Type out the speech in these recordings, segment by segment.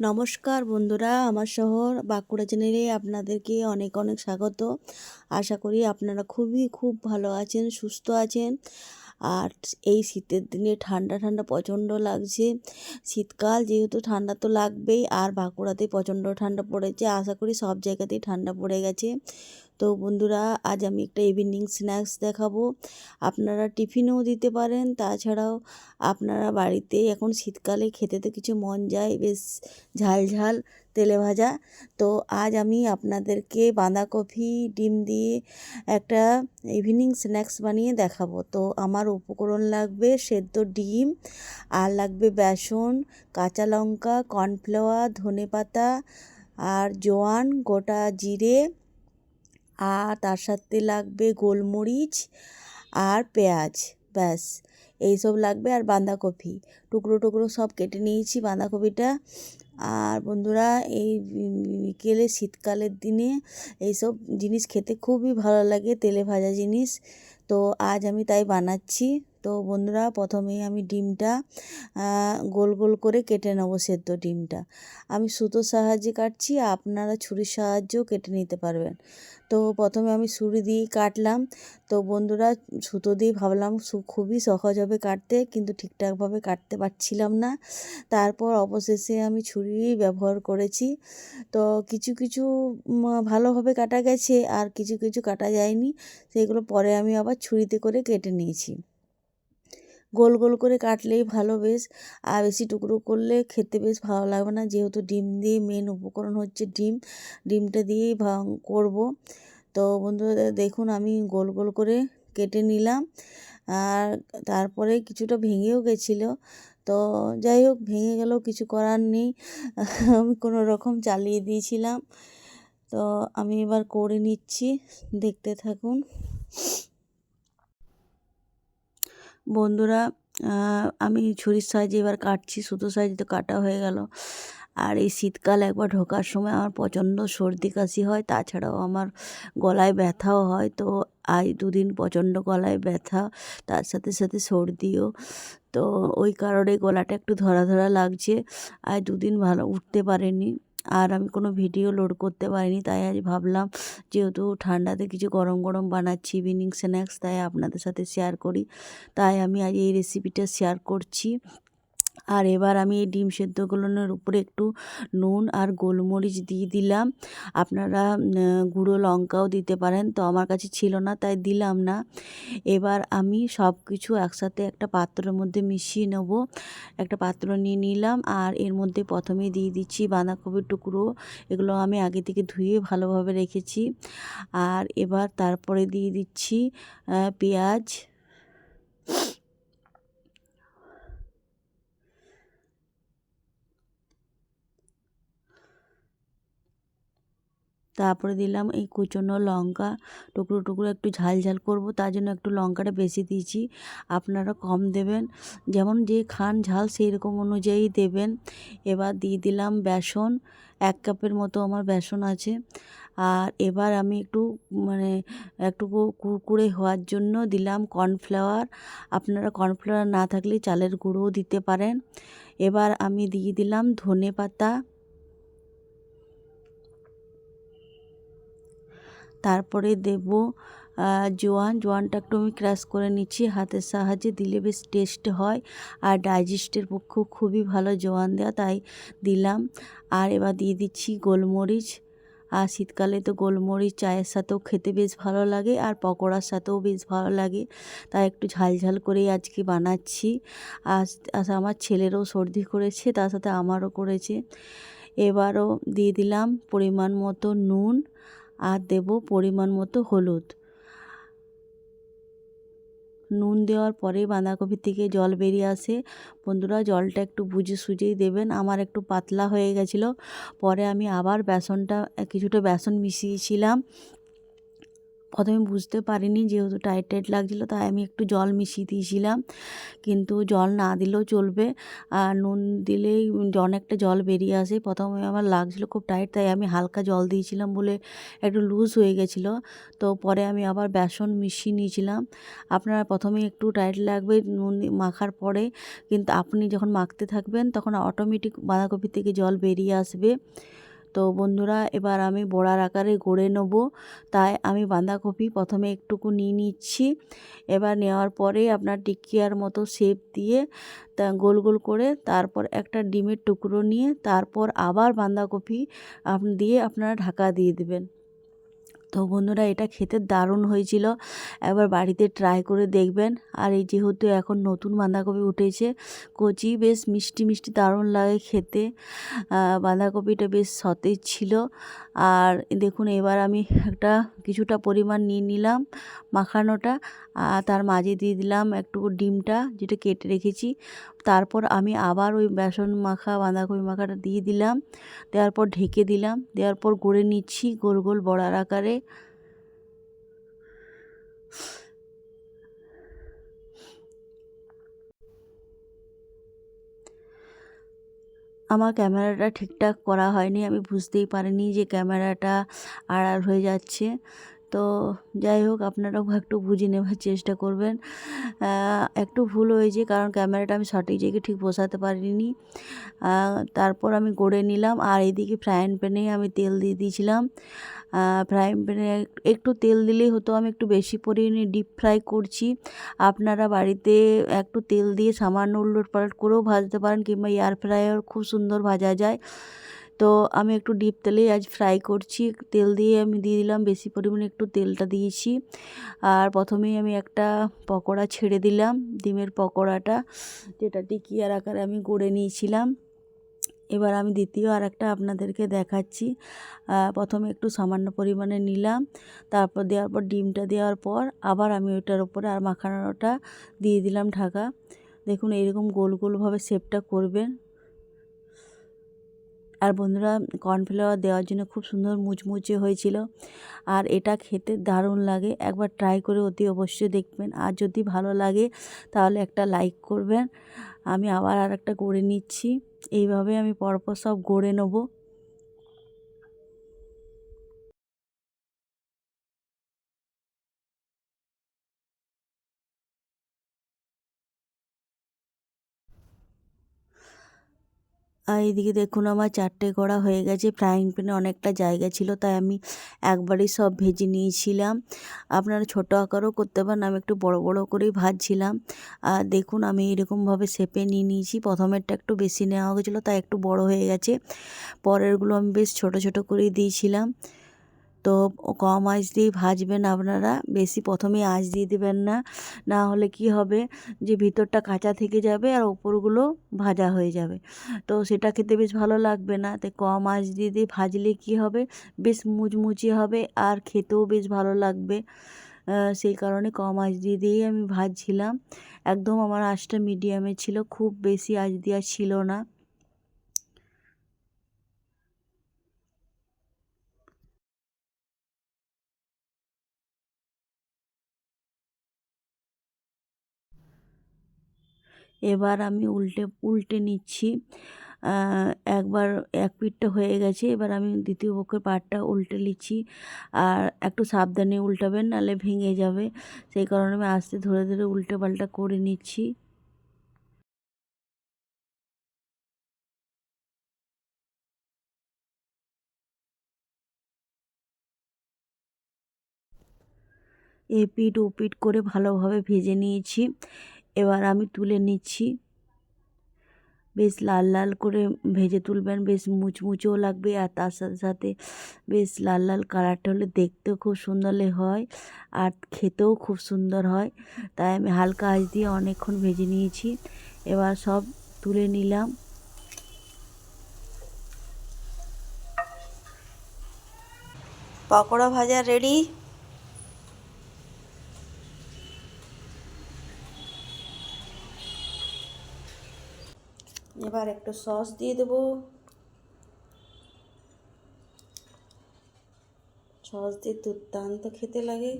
নমস্কার বন্ধুরা, আমার শহর বাঁকুড়া চ্যানেলে আপনাদেরকে অনেক অনেক স্বাগত। আশা করি আপনারা খুবই খুব ভালো আছেন, সুস্থ আছেন। আর এই শীতের দিনে ঠান্ডা ঠান্ডা প্রচণ্ড লাগছে। শীতকাল যেহেতু ঠান্ডা তো লাগবেই, আর বাঁকুড়াতে প্রচণ্ড ঠান্ডা পড়েছে। আশা করি সব জায়গাতেই ঠান্ডা পড়ে গেছে। তো বন্ধুরা, আজ আমি একটা ইভিনিং স্ন্যাক্স দেখাবো। আপনারা টিফিনেও দিতে পারেন, তাছাড়াও আপনারা বাড়িতে এখন শীতকালে খেতে তো কিছু মন যায়, বেশ ঝাল ঝাল তেলে ভাজা। তো আজ আমি আপনাদেরকে বাঁধাকপি, ডিম দিয়ে একটা ইভিনিং স্ন্যাক্স বানিয়ে দেখাবো। তো আমার উপকরণ লাগবে সেদ্ধ ডিম, আর লাগবে বেসন, কাঁচা লঙ্কা কর্নফ্লাওয়ার ধনে পাতা আর জোয়ান, গোটা জিরে আর তার সাথে লাগবে গোলমরিচ আর পেঁয়াজ, ব্যাস। এইসব লাগবে আর বাঁধাকপি। টুকরো টুকরো সব কেটে নিয়েছি বাঁধাকপিটা। আর বন্ধুরা, এই বিকেলে শীতকালের দিনে এইসব জিনিস খেতে খুবই ভালো লাগে, তেলে ভাজা জিনিস। তো আজ আমি তাই বানাচ্ছি। তো বন্ধুরা প্রথমেই আমি ডিমটা গোল গোল করে কেটে নেব সেদ্ধ ডিমটা। আমি সুতোর সাহায্যে কাটছি, আপনারা ছুরির সাহায্যেও কেটে নিতে পারবেন। তো প্রথমে আমি ছুরি দিয়েই কাটলাম। তো বন্ধুরা সুতো দিয়ে ভাবলাম খুবই সহজ হবে কাটতে, কিন্তু ঠিকঠাকভাবে কাটতে পারছিলাম না। তারপর অবশেষে আমি ছুরি ব্যবহার করেছি। তো কিছু কিছু ভালোভাবে কাটা গেছে, আর কিছু কিছু কাটা যায়নি। সেগুলো পরে আমি আবার ছুরিতে করে কেটে নিয়েছি। গোল গোল করে কাটলেই ভালো বেশ। আর বেশি টুকরো করলে খেতে বেশ ভালো লাগবে না। যেহেতু ডিম দিয়ে মেন উপকরণ হচ্ছে ডিম, ডিমটা দিয়েই করব। তো বন্ধুরা, দেখুন আমি গোল গোল করে কেটে নিলাম। আর তারপরে কিছুটা ভেঙেও গেছিল। তো যাই হোক, ভেঙে গেলেও কিছু করার নেই। আমি কোনো রকম চালিয়ে দিয়েছিলাম। তো আমি এবার করে নিচ্ছি। দেখতে থাকুন। বন্ধুরা আমি ছুরির সাহায্যে এবার কাটছি, সুতো সাহায্যে তো কাটা হয়ে গেল। আর এই শীতকাল একবার ঢোকার সময় আমার প্রচণ্ড সর্দি কাশি হয়, তাছাড়াও আমার গলায় ব্যথাও হয়, তো আজ দুদিন প্রচণ্ড গলায় ব্যথা, তার সাথে সাথে সর্দিও। তো ওই কারণে গলাটা একটু ধরা ধরা লাগছে, আজ দুদিন ভালো উঠতে পারেনি। আর আমি কোনো ভিডিও লোড করতে পারিনি, তাই আজ ভাবলাম যেহেতু ঠান্ডাতে কিছু গরম গরম বানাচ্ছি ইভিনিং স্ন্যাক্স তাই আপনাদের সাথে শেয়ার করি। তাই আমি আজ এই রেসিপিটা শেয়ার করছি। আর এবার আমি এই ডিম সেদ্ধগুলোর উপরে একটু নুন আর গোলমরিচ দিয়ে দিলাম। আপনারা গুঁড়ো লঙ্কাও দিতে পারেন, তো আমার কাছে ছিল না, তাই দিলাম না। এবার আমি সব কিছু একসাথে একটা পাত্রের মধ্যে মিশিয়ে নেব। একটা পাত্র নিয়ে নিলাম আর এর মধ্যে প্রথমে দিয়ে দিচ্ছি বাঁধাকপির টুকরো। এগুলো আমি আগে থেকে ধুয়ে ভালোভাবে রেখেছি। আর এবার তারপরে দিয়ে দিচ্ছি পেঁয়াজ। তারপরে দিলাম এই কুচনো লঙ্কা। টুকরো টুকরো একটু ঝাল ঝাল করব, তার জন্য একটু লঙ্কাটা বেশি দিয়েছি। আপনারা কম দেবেন, যেমন যে খান ঝাল সেই রকম অনুযায়ী দেবেন। এবার দিয়ে দিলাম বেসন, এক কাপের মতো আমার বেসন আছে। আর এবার আমি একটু মানে একটু কুড়কুড়ে হওয়ার জন্য দিলাম কর্নফ্লাওয়ার। আপনারা কর্নফ্লাওয়ার না থাকলে চালের গুঁড়োও দিতে পারেন। এবার আমি দিয়ে দিলাম ধনে পাতা তারপরে দেব জোয়ান। জোয়ানটা একটু আমি ক্রাশ করে নিচ্ছি, হাতের সাহায্যে দিলে বেশ টেস্ট হয়। আর ডাইজেস্টের পক্ষেও খুবই ভালো জোয়ান দেওয়া তাই দিলাম। আর এবার দিয়ে দিচ্ছি গোলমরিচ। আর শীতকালে তো গোলমরিচ, চায়ের সাথেও খেতে বেশ ভালো লাগে, আর পকোড়ার সাথেও বেশ ভালো লাগে। তাই একটু ঝাল ঝাল করেই আজকে বানাচ্ছি। আর আমার ছেলেরও সর্দি করেছে, তার সাথে আমারও করেছে। এবারও দিয়ে দিলাম পরিমাণ মতো নুন আর দেব পরিমাণ মতো হলুদ। নুন দেওয়ার পরে বাঁধাকপি থেকে জল বেরিয়ে আসে। বন্ধুরা, জলটা একটু বুঝে সুঝেই দেবেন। আমার একটু পাতলা হয়ে গেছিল। পরে আমি আবার বেসনটা, কিছুটা বেসন মিশিয়েছিলাম। প্রথমে বুঝতে পারিনি, যেহেতু টাইট টাইট লাগছিল, তাই আমি একটু জল মিশিয়ে দিয়েছিলাম। কিন্তু জল না দিলেও চলবে। আর নুন দিলেই অনেকটা জল বেরিয়ে আসে। প্রথমে আমার লাগছিল খুব টাইট তাই আমি হালকা জল দিয়েছিলাম বলে একটু লুজ হয়ে গেছিল। তো পরে আমি আবার বেসন মিশিয়ে নিয়েছিলাম। আপনারা প্রথমে একটু টাইট লাগবে নুন মাখার পরে। কিন্তু আপনি যখন মাখতে থাকবেন, তখন অটোমেটিক বাঁধাকপি থেকে জল বেরিয়ে আসবে। তো বন্ধুরা, এবার আমি বড়ার আকারে গড়ে নেব। তাই আমি বাঁধাকপি প্রথমে একটুকু নিয়ে নিচ্ছি। এবার নেওয়ার পরে আপনার টিকিয়ার মতো শেপ দিয়ে তা গোল গোল করে তারপর একটা ডিমের টুকরো নিয়ে তারপর আবার বাঁধাকপি দিয়ে আপনারা ঢাকা দিয়ে দেবেন। তো বন্ধুরা এটা খেতে দারুণ হয়েছিল। একবার বাড়িতে ট্রাই করে দেখবেন। আর এই যেহেতু এখন নতুন বাঁধাকপি উঠেছে, কচি বেশ মিষ্টি মিষ্টি দারুণ লাগে খেতে। বাঁধাকপিটা বেশ সতেজ ছিল। আর দেখুন, এবার আমি একটা কিছুটা পরিমাণ নিয়ে নিলাম মাখানোটা। আর তার মাঝে দিয়ে দিলাম একটু ডিমটা যেটা কেটে রেখেছি। তারপর আমি আবার ওই বেসন মাখা, বাঁধাকপি মাখাটা দিয়ে দিলাম। দেওয়ার পর ঢেকে দিলাম। দেওয়ার পর গড়ে নিচ্ছি গোল গোল বড়ার আকারে। আমার ক্যামেরাটা ঠিকঠাক করা হয়নি, আমি বুঝতেই পারিনি যে ক্যামেরাটা আড়াল হয়ে যাচ্ছে। তো যাই হোক, আপনারাও একটু বুঝে নেবার চেষ্টা করবেন। একটু ভুল হয়েছে কারণ ক্যামেরাটা আমি সঠিক জায়গায় ঠিক বসাতে পারিনি। তারপর আমি গড়ে নিলাম আর এইদিকে ফ্রাইং প্যানে আমি তেল দিয়ে দিয়েছিলাম। ফ্রাইং একটু তেল দিলেই হতো। আমি একটু বেশি পরিমাণে ডিপ ফ্রাই করছি। আপনারা বাড়িতে একটু তেল দিয়ে সামান্য উল্লট পালট করেও ভাজতে পারেন কিংবা এয়ার ফ্রায়ার খুব সুন্দর ভাজা যায়। তো আমি একটু ডিপ তেলেই আজ ফ্রাই করছি। তেল দিয়ে আমি দিয়ে দিলাম, বেশি পরিমাণে একটু তেলটা দিয়েছি। আর প্রথমেই আমি একটা পকোড়া ছেড়ে দিলাম, ডিমের পকোড়াটা, যেটা টিকিয়ার আকারে আমি গড়ে নিয়েছিলাম। এবার আমি দ্বিতীয় আর একটা আপনাদেরকে দেখাচ্ছি। প্রথমে একটু সামান্য পরিমাণে নিলাম, তারপর দেওয়ার পর ডিমটা দেওয়ার পর আবার আমি ওটার উপরে আর মাখানোটা দিয়ে দিলাম ঢাকা। দেখুন এরকম গোল গোলভাবে শেপটা করবেন। আর বন্ধুরা, কর্নফ্লাওয়ার দেওয়ার জন্য খুব সুন্দর মুচমুচে হয়েছিল। আর এটা খেতে দারুণ লাগে, একবার ট্রাই করে অতি অবশ্যই দেখবেন। আর যদি ভালো লাগে, তাহলে একটা লাইক করবেন। আমি আবার আর একটা করে নিচ্ছি। এইভাবে আমি পরপর সব গড়ে নেব। আর এইদিকে দেখুন আমার চারটে কড়া হয়ে গেছে। ফ্রাইং প্যানে অনেকটা জায়গা ছিল, তাই আমি একবারই সব ভেজে নিয়েছিলাম। আপনারা ছোট আকারও করতে পারেন, আমি একটু বড় বড় করেই ভাজছিলাম। আর দেখুন আমি এরকমভাবে শেপে নিয়ে নিয়েছি। প্রথমেরটা একটু বেশি নেওয়া হয়েছিলো তাই একটু বড় হয়ে গেছে। পরেরগুলো আমি বেশ ছোট ছোট করেই দিয়েছিলাম। তো কম আঁচ দিয়ে ভাজবেন আপনারা। বেশি প্রথমে আঁচ দিয়ে দেবেন না। না হলে কি হবে যে ভিতরটা কাঁচা থেকে যাবে আর ওপরগুলো ভাজা হয়ে যাবে। তো সেটা খেতে বেশ ভালো লাগবে না। তাই কম আঁচ দিয়ে দিয়ে ভাজলে কি হবে? বেশ মুচমুচে হবে আর খেতেও বেশ ভালো লাগবে। সেই কারণে কম আঁচ দিয়ে দিয়েই আমি ভাজছিলাম। একদম আমার আঁচটা মিডিয়ামে ছিল। খুব বেশি আঁচ দেওয়া ছিল না। এবার আমি উল্টে উল্টে নিচ্ছি। একবার এক পিঠটা হয়ে গেছে, এবার আমি দ্বিতীয় পক্ষের পাটটা উল্টে নিচ্ছি। আর একটু সাবধানে উল্টাবেন, নাহলে ভেঙে যাবে। সেই কারণে আমি আস্তে ধরে ধরে উল্টে পাল্টা করে নিচ্ছি। এ এপিট ওপিট করে ভালোভাবে ভেজে নিয়েছি। এবার আমি তুলে নিচ্ছি। বেশ লাল লাল করে ভেজে তুলবেন, বেশ মুচমুচেও লাগবে আর তার সাথে সাথে বেশ লাল লাল কালারটা হলে দেখতেও খুব সুন্দর হয় আর খেতেও খুব সুন্দর হয়। তাই আমি হালকা আঁচ দিয়ে অনেকক্ষণ ভেজে নিয়েছি। এবার সব তুলে নিলাম। পকোড়া ভাজা রেডি? এবার একটু সস দিয়ে দেবো। সস দিয়ে দুর্দান্ত খেতে লাগে।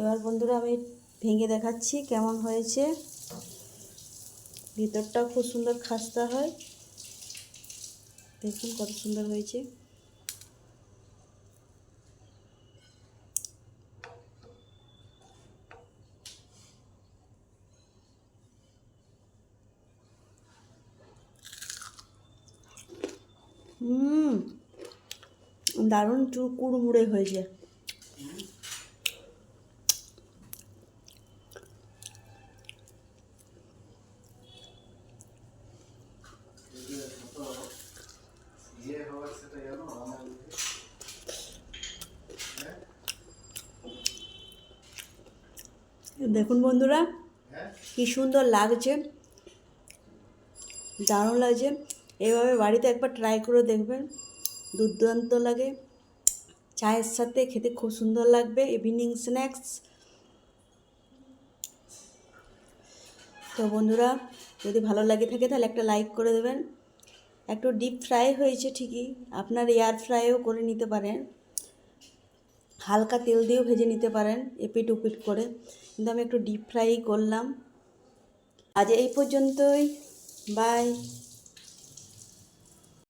এবার বন্ধুরা আমি ভেঙে দেখাচ্ছি কেমন হয়েছে। ভিতরটাও খুব সুন্দর খাস্তা হয়। দেখুন কত সুন্দর হয়েছে। হুম দারুণ চু কুড়মুড়ে হয়েছে। দেখুন বন্ধুরা, কি সুন্দর লাগছে, দারুণ লাগছে। এভাবে বাড়িতে একবার ট্রাই করে দেখবেন, দুর্দান্ত লাগে। চায়ের সাথে খেতে খুব সুন্দর লাগবে ইভিনিং স্ন্যাক্স তো বন্ধুরা, যদি ভালো লাগে থাকে তাহলে একটা লাইক করে দেবেন। একটু ডিপ ফ্রাই হয়েছে ঠিকই, আপনার এয়ার ফ্রাইও করে নিতে পারেন। হালকা তেল দিয়েও ভেজে নিতে পারেন, এপিট উপিট করে। কিন্তু আমি একটু ডিপ ফ্রাই করলাম। আজ এই পর্যন্তই। বাই